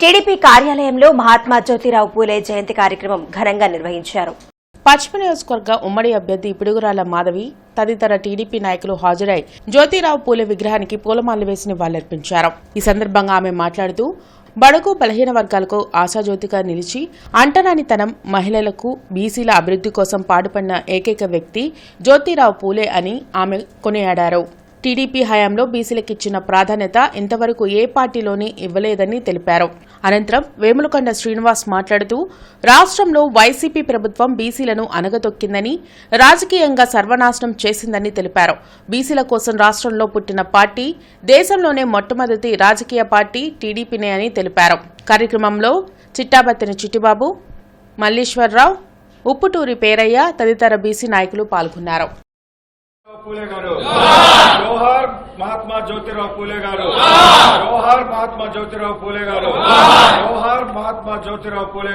TDP కార్యాలయంలో మహాత్మా జ్యోతిరావు పూలే జయంతి కార్యక్రమం ఘనంగా నిర్వహించారు. పశ్చిమ నియోజకవర్గ ఉమ్మడి అభ్యర్థి పిడుగురాల మాధవి తదితర టీడీపీ నాయకులు హాజరై జ్యోతిరావు పూలే విగ్రహానికి పూలమాలలు వేసి నివాళులర్పించారు ఈ సందర్భంగా ఆమె మాట్లాడుతూ బడుగు బలహీన వర్గాలకు ఆశాజ్యోతిగా నిలిచి అంటరానితనం మహిళలకు బీసీల అభివృద్ధి కోసం పాటుపడిన ఏకైక వ్యక్తి జ్యోతిరావు పూలే అని ఆమె కొనియాడారు. టీడీపీ హయాంలో బీసీలకు ఇచ్చిన ప్రాధాన్యత ఇంతవరకు ఏ పార్టీలోని ఇవ్వలేదని తెలిపారు. అనంతరం వేములకొండ శ్రీనివాస్ మాట్లాడుతూ రాష్ట్రంలో వైసీపీ ప్రభుత్వం బీసీలను అనగతొక్కిందని రాజకీయంగా సర్వనాశనం చేసిందని తెలిపారు. బీసీల కోసం రాష్ట్రంలో పుట్టిన పార్టీ దేశంలోనే మొట్టమొదటి రాజకీయ పార్టీ టీడీపీనే అని తెలిపారు. కార్యక్రమంలో చిట్టాబత్తిన చిట్టిబాబు మల్లీశ్వరరావు ఉప్పుటూరి పేరయ్య తదితర బీసీ నాయకులు పాల్గొన్నారు. పూలే గారు జోహార్ మహాత్మా జ్యోతిరావు పూలే గారు జోహార్ మహాత్మా జ్యోతిరావు పూలే గారు జోహార్ మహాత్మా జ్యోతిరావు పూలే